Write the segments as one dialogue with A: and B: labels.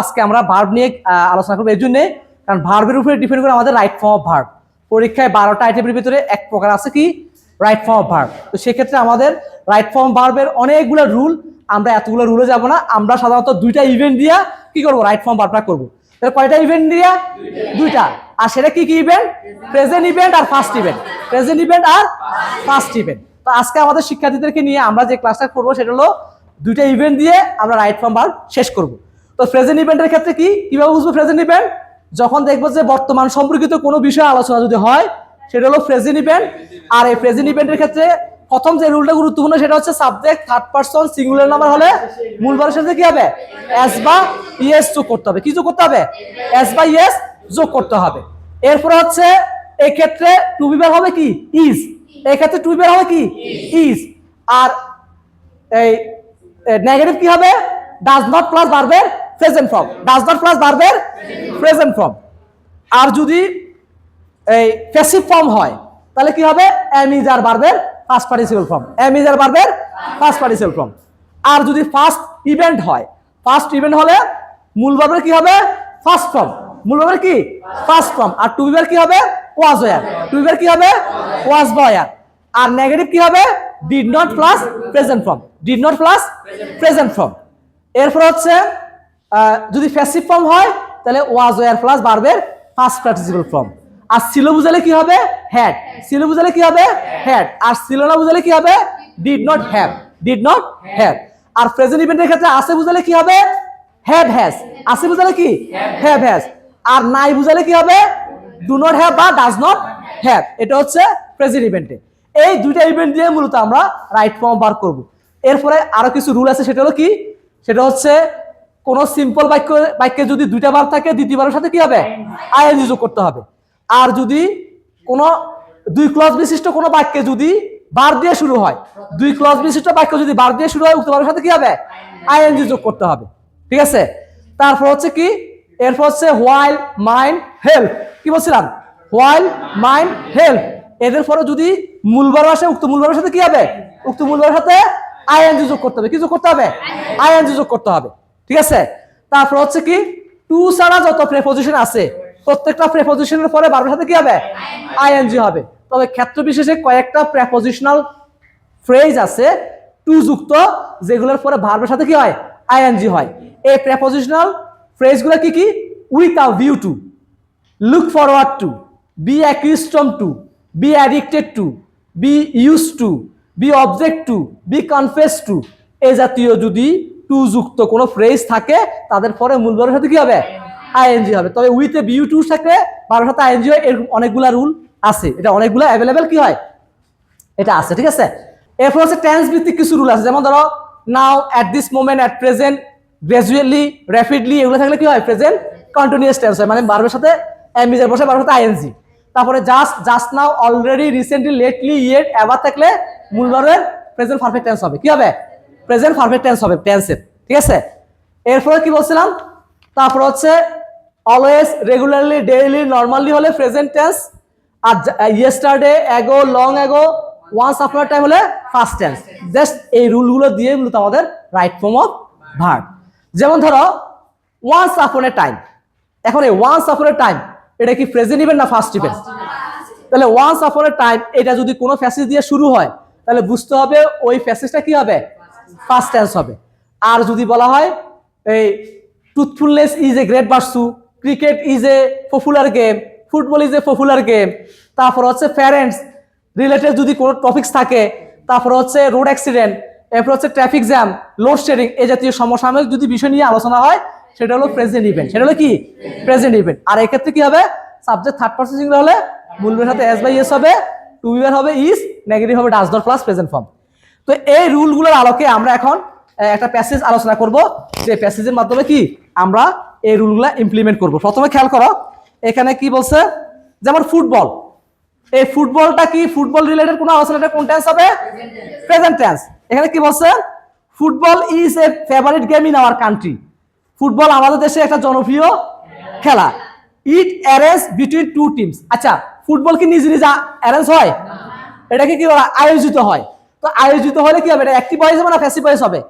A: আজকে আমরা ভার্ব নিয়ে আলোচনা করব। এই জন্যে, কারণ ভার্বের উপরে ডিপেন্ড করে আমাদের রাইট ফর্ম অফ ভার্ব পরীক্ষায় বারোটা আইটেমের ভিতরে এক প্রকার আছে কি? রাইট ফর্ম অফ ভার্ব তো সেক্ষেত্রে আমাদের রাইট ফর্ম ভার্বের অনেকগুলো রুল আমরা এতগুলো রুলে যাব না। আমরা সাধারণত দুইটা ইভেন্ট দিয়া কি করব? রাইট ফর্ম ভার্বটা করব। তাহলে কয়টা ইভেন্ট দিয়া? দুইটা। আর সেটা কি কি ইভেন্ট প্রেজেন্ট ইভেন্ট আর ফার্স্ট ইভেন্ট প্রেজেন্ট ইভেন্ট আর ফার্স্ট ইভেন্ট তো আজকে আমাদের শিক্ষার্থীদেরকে নিয়ে আমরা যে ক্লাসটা করব, সেটা হলো দুইটা ইভেন্ট দিয়ে আমরা রাইট ফর্ম ভার্ব শেষ করব। তো প্রেজেন্ট ইভেন্টের ক্ষেত্রে কি? কীভাবে বুঝব প্রেজেন্ট ইভেন্ট যখন দেখব যে বর্তমান সম্পর্কিত কোনো বিষয়ে আলোচনা যদি হয়, সেটা হলো প্রেজেন্ট ইভেন্ট আর এই প্রেজেন্ট ইভেন্টের ক্ষেত্রে প্রথম যে রুলটা গুরুত্বপূর্ণ, সেটা হচ্ছে subject third person singular number হলে মূল বারের সাথে কি হবে? এস বা ইএস যোগ করতে হবে। কি যোগ করতে হবে? এস বা ইয়েস যোগ করতে হবে। এরপরে হচ্ছে এই ক্ষেত্রে টু বিবার হবে কি? ইজ এই ক্ষেত্রে টু বিবার হবে কি? ইজ আর এই নেগেটিভ কি হবে? ডাজ নট প্লাস ভার্বের present form does not plus ভার্বের প্রেজেন্ট ফর্ম আর যদি এই প্যাসিভ ফর্ম হয়, তাহলে কি হবে? এম ইজ আর ভার্বের past participle form am is are ভার্বের ফার্স্ট পার্টিসিপল ফর্ম আর যদি ফার্স্ট ইভেন্ট হয় ফার্স্ট ইভেন্ট হলে মূল ভার্বের কি হবে? ফার্স্ট ফর্ম মূল ভার্বের কি? ফার্স্ট ফর্ম আর টু বিভার কি হবে? ওয়াজ ওয়ার টু বিভার কি হবে? ওয়াজ বয়ার আর নেগেটিভ কি হবে? Did not plus present form did not plus present form এরপর হচ্ছে যদি প্যাসিভ ফর্ম হয়, তাহলে ওয়াজ ওয়ার প্লাস বারবের ফার্স্ট পার্টিসিপল ফর্ম আর ছিল বুঝালে কি হবে? হ্যাড ছিল বুঝালে কি হবে? হ্যাড আর ছিল না বুঝালে কি হবে? Did not have did not have R present ইভেন্টের ক্ষেত্রে আছে বুঝালে কি হবে? হ্যাভ হ্যাজ আছে বুঝালে কি? হ্যাভ হ্যাজ আর নাই বুঝালে কি হবে? ডু নট হ্যাভ বা ডাজ নট হ্যাভ এটা হচ্ছে প্রেজেন্ট ইভেন্টে এই দুইটা ইভেন্ট দিয়ে মূলত আমরা রাইট ফর্ম বার করব। এরপরে আরও কিছু রুল আছে, সেটা হলো কি? সেটা হচ্ছে কোন সিম্পল বাক্য, বাক্যে যদি দুইটা বার থাকে, দ্বিতীয়বারের সাথে কি হবে? আইএনজি যোগ করতে হবে। আর যদি কোন দুই ক্লজ বিশিষ্ট কোনো বাক্যে যদি বার দিয়ে শুরু হয়, দুই ক্লজ বিশিষ্ট বাক্য যদি বার দিয়ে শুরু হয় উক্ত বারের সাথে কি হবে? আইএনজি যোগ করতে হবে। ঠিক আছে? তারপর হচ্ছে কি? এরপর হচ্ছে হোয়াইল মাইন্ড হেল্প কি বলছিলাম? হোয়াইল মাইন্ড হেল্প এদের পরে যদি মূলবার আসে, উক্ত মূলবারের সাথে কি হবে? উক্ত মূলবারের সাথে আইএনজি যোগ করতে হবে। কি যোগ করতে হবে? আইএনজি যোগ করতে হবে। ঠিক আছে? তারপর হচ্ছে কি টু ছাড়া যত প্রেপোজিশন আছে প্রত্যেকটা প্রেপোজিশনের পরে বারবার সাথে কি হবে? আইএনজি হবে। তবে ক্ষেত্র বিশেষে কয়েকটা প্রেপোজিশনাল ফ্রেজ আছে টু যুক্ত যেগুলোর পরে ভার্বের সাথে কি হয়? আইএনজি হয়। এই প্রেপোজিশনাল ফ্রেজগুলো কি কি? With a view to look forward to, be accustomed to be addicted to be use to be object to be confess to এ জাতীয় যদি টু যুক্ত কোনো ফ্রেজ থাকে, তাদের পরে মূল বারের সাথে কি হবে? আইএনজি হবে। তবে উইথ বিউ টু থাকলে বারের সাথে আইএনজি হয়, এরকম অনেকগুলা রুল আছে। এটা অনেকগুলো অ্যাভেলেবেল কি হয়? এটা আছে, ঠিক আছে? এরপর হচ্ছে টেন্স ভিত্তিক কিছু রুল আছে। যেমন ধরো now at this moment at present gradually rapidly এগুলো থাকলে কি হয়? প্রেজেন্ট কন্টিনিউয়াস টেন্স হয়। মানে বারবার সাথে এমবিজের বসে বারবার সাথে আইএনজি তারপরে just just now already recently lately yet এবার থাকলে মূল বারের প্রেজেন্ট পারফেক্ট টেন্স হবে। কি হবে? প্রেজেন্ট পারফেক্ট টেন্স হবে টেন্সের ঠিক আছে? এরপরে কি বলছিলাম? তারপর হচ্ছে অলওয়েজ রেগুলারলি ডেইলি নর্মালি হলে প্রেজেন্ট টেন্স আর yesterday ago long ago once after time হলে ফার্স্ট টেন্স জাস্ট এই রুলগুলো দিয়ে মূলত আমাদের রাইট ফর্ম অফ ভার্ব যেমন ধরো ওয়ান্স আপন এ টাইম এখন এই ওয়ান্স আপন এ টাইম এটা কি প্রেজেন্ট ইভেন্ট না ফার্স্ট ইভেন্ট তাহলে ওয়ান্স আপন এ টাইম এটা যদি কোনো ফ্যাসেজ দিয়ে শুরু হয় তাহলে বুঝতে হবে ওই ফ্যাসেজটা কি হবে? ফার্স্ট টেন্স হবে। আর যদি বলা হয়, এই truthfulness is a great বার্সু cricket is a popular game football is a popular game তারপর হচ্ছে প্যারেন্টস রিলেটেড যদি কোনো টপিকস থাকে, তারপর হচ্ছে রোড অ্যাক্সিডেন্ট এরপর হচ্ছে ট্রাফিক জ্যাম লোড শেডিং এই জাতীয় সমসাময়িক যদি বিষয় নিয়ে আলোচনা হয়, সেটা হলো প্রেজেন্ট ইভেন্ট সেটা হলো কি? প্রেজেন্ট ইভেন্ট আর এক্ষেত্রে কি হবে? সাবজেক্ট থার্ড পার্সন সিঙ্গুলার হলে মূলবের সাথে এস বাই এস হবে টু বিভার হবে ইজ নেগেটিভ হবে does not plus present form তো এই রুলগুলোর আলোকে আমরা এখন একটা প্যাসেজ আলোচনা করব। যে প্যাসেজের মাধ্যমে কি আমরা এই রুলগুলো ইমপ্লিমেন্ট করব। প্রথমে খেয়াল করো এখানে কি বলছে? যেমন ফুটবল। এই ফুটবলটা কি ফুটবল রিলেটেড কোনো আলোচনা এটা কোন টেন্স হবে? প্রেজেন্ট টেন্স এখানে কি বলছে? Football is a favourite game in our country football আমাদের দেশে একটা জনপ্রিয় খেলা। It arrange between two teams আচ্ছা ফুটবল কি নিজে নিজে অ্যারেঞ্জ হয়? এটাকে কি বলা? আয়োজিত হয়। তো আয়োজিত হলে কি হবে? এটা অ্যাক্টিভ ভয়েস হবে না প্যাসিভ ভয়েস হবে?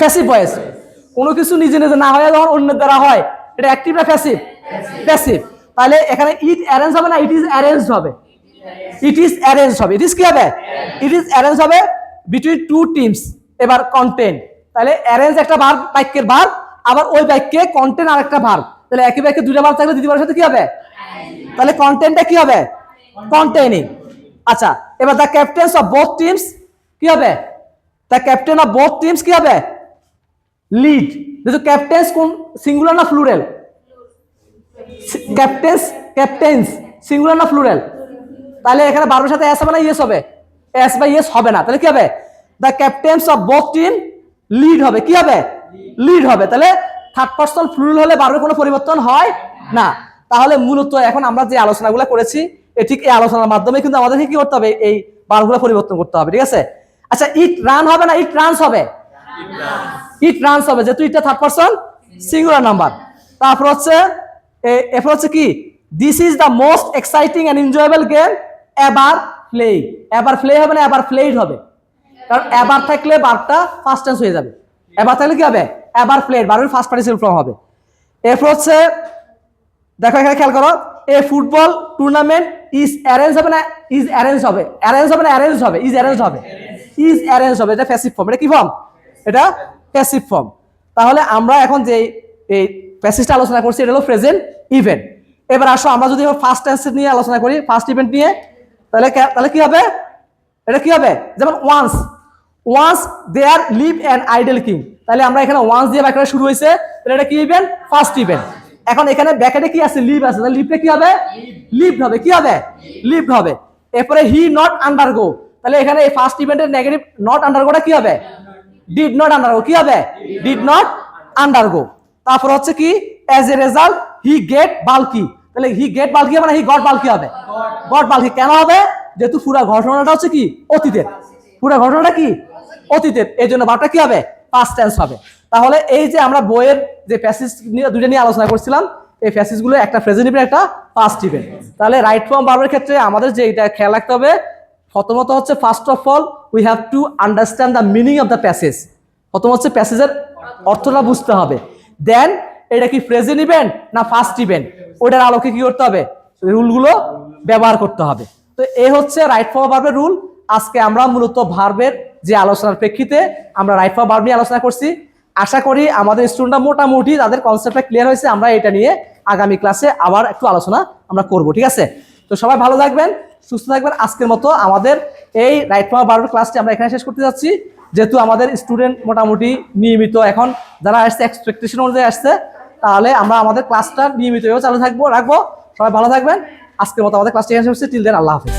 A: প্যাসিভ ভয়েস কোনো কিছু নিজে নিজে না হয় যখন অন্যের দ্বারা হয়, এটা অ্যাক্টিভ না প্যাসিভ প্যাসিভ তাহলে এখানে ইট অ্যারেঞ্জ হবে না? ইট ইজ অ্যারেঞ্জ হবে। ইট ইজ অ্যারেঞ্জ হবে। ইট ইজ কি হবে ইট ইজ অ্যারেঞ্জ হবে বিটুইন টু টিমস এবার কন্টেন্ট তাহলে অ্যারেঞ্জ একটা ভার বাক্যের ভার আবার ওই বাক্যে কন্টেন্ট আরেকটা ভার তাহলে একই বাক্যে দুটা ভার থাকলে দ্বিতীয় সাথে কি হবে? তাহলে কন্টেন্টটা কি হবে? কন্টেইনিং আচ্ছা এবার the captains of both teams কি হবে? The captain of both teams কি হবে? লিড যেহেতু ক্যাপ্টেন্স কোন? সিঙ্গুলার না ফ্লুরেল ক্যাপ্টেন্স ক্যাপ্টেন্স সিঙ্গুলার না ফ্লুরেল তাহলে এখানে বারোর সাথে এস হবে না ইয়েস হবে? এস বা ইয়েস হবে না। তাহলে কি হবে? The captains of both team lead হবে। কি হবে? লিড হবে। তাহলে থার্ড পার্সন ফ্লুরাল হলে বারোর কোনো পরিবর্তন হয় না। তাহলে মূলত এখন আমরা যে আলোচনাগুলো করেছি ঠিক এই আলোচনার মাধ্যমে কিন্তু আমাদেরকে কি করতে হবে? এই বারগুলো পরিবর্তন করতে হবে, ঠিক আছে? আচ্ছা ইট রান হবে না ইট রানস হবে? ইট রানস হবে, যেহেতু ইটটা থার্ড পার্সন সিঙ্গুলার নাম্বার তারপর হচ্ছে এরপর হচ্ছে কি? This is the most exciting and enjoyable game এবার প্লে এবার প্লে হবে না এবার প্লেড হবে? কারণ এবার থাকলে বারটা ফার্স্ট টেন্স হয়ে যাবে। এবার থাকলে কি হবে? এবার প্লেড বারের ফার্স্ট পার্টিসিপেট ফর্ম হবে। এরপর হচ্ছে, দেখো এখানে খেয়াল করো, a football tournament is arrange হবে না ইজ অ্যারেঞ্জ হবে? অ্যারেঞ্জ হবে না অ্যারেঞ্জ হবে? ইজ অ্যারেঞ্জ হবে? ইজ অ্যারেঞ্জ হবে। এটা প্যাসিভ ফর্ম এটা কি ফর্ম এটা প্যাসিভ ফর্ম তাহলে আমরা এখন যে এই প্যাসিভটা আলোচনা করছি, এটা হলো প্রেজেন্ট ইভেন্ট এবার আসো, আমরা যদি ফার্স্ট টেন্স নিয়ে আলোচনা করি ফার্স্ট ইভেন্ট নিয়ে, তাহলে তাহলে কি হবে? এটা কি হবে? যেমন once once there live and idle king তাহলে আমরা এখানে ওয়ান্স দিয়ে ব্যাকটা শুরু হয়েছে। তাহলে এটা কি ইভেন্ট ফার্স্ট ইভেন্ট এখন এখানে ব্যাকেটে কি আছে? লিভ আছে। লিভটা কি হবে? লিভড হবে। কি হবে? লিভড হবে। এরপরে হি নট আন্ডারগো। তাহলে এখানে এই ফার্স্ট ইভেন্টের নেগেটিভ নট আন্ডারগোটা কি হবে? ডিড নট আন্ডারগো কি হবে? ডিড নট আন্ডারগো তারপর হচ্ছে কি? As a result he get bulky তাহলে হি গেট বাল্কি মানে হি গট বাল্কি হবে। গট বাল্কি কেন হবে? যেহেতু পুরো ঘটনাটা হচ্ছে কি? অতীতের। পুরো ঘটনাটা কি? অতীতের। এই জন্য বারটা কি হবে? পাস্ট টেন্স হবে। তাহলে এই যে আমরা বইয়ের যে প্যাসেজ নিয়ে দুইটা নিয়ে আলোচনা করছিলাম, এই প্যাসেজগুলো একটা প্রেজেন্ট ইভেন্ট একটা পাস্ট ইভেন্ট তাহলে রাইট ফর্ম বার্বের ক্ষেত্রে আমাদের যে এটা খেয়াল রাখতে হবে, প্রথমত হচ্ছে first of all we have to understand the meaning of the passage প্রথম হচ্ছে প্যাসেজের অর্থটা বুঝতে হবে। দেন এটা কি প্রেজেন্ট ইভেন্ট না ফার্স্ট ইভেন্ট ওটার আলোকে কি করতে হবে? রুলগুলো ব্যবহার করতে হবে। তো এ হচ্ছে রাইট ফর্ম ভার্বের রুল আজকে আমরা মূলত ভার্বের যে আলোচনার প্রেক্ষিতে আমরা রাইট ফর ভার্ব নিয়ে আলোচনা করছি। আশা করি আমাদের স্টুডেন্টরা মোটামুটি তাদের কনসেপ্টটা ক্লিয়ার হয়েছে, আমরা এটা নিয়ে আগামী ক্লাসে আবার একটু আলোচনা আমরা করব, ঠিক আছে? তো সবাই ভালো থাকবেন, সুস্থ থাকবেন, আজকের মতো আমাদের এই রাইট ফর ভার্বের ক্লাসটি আমরা এখানে শেষ করতে যাচ্ছি। যেহেতু আমাদের স্টুডেন্ট মোটামুটি নিয়মিত এখন, যারা আসছে এক্সপেকটেশন অনুযায়ী আসছে, তাহলে আমরা আমাদের ক্লাসটা নিয়মিত চালু থাকব, রাখব। সবাই ভালো থাকবেন, আজকের মতো আমাদের ক্লাসটি এখানে শেষ হচ্ছে টিল দেন আল্লাহ হাফিজ।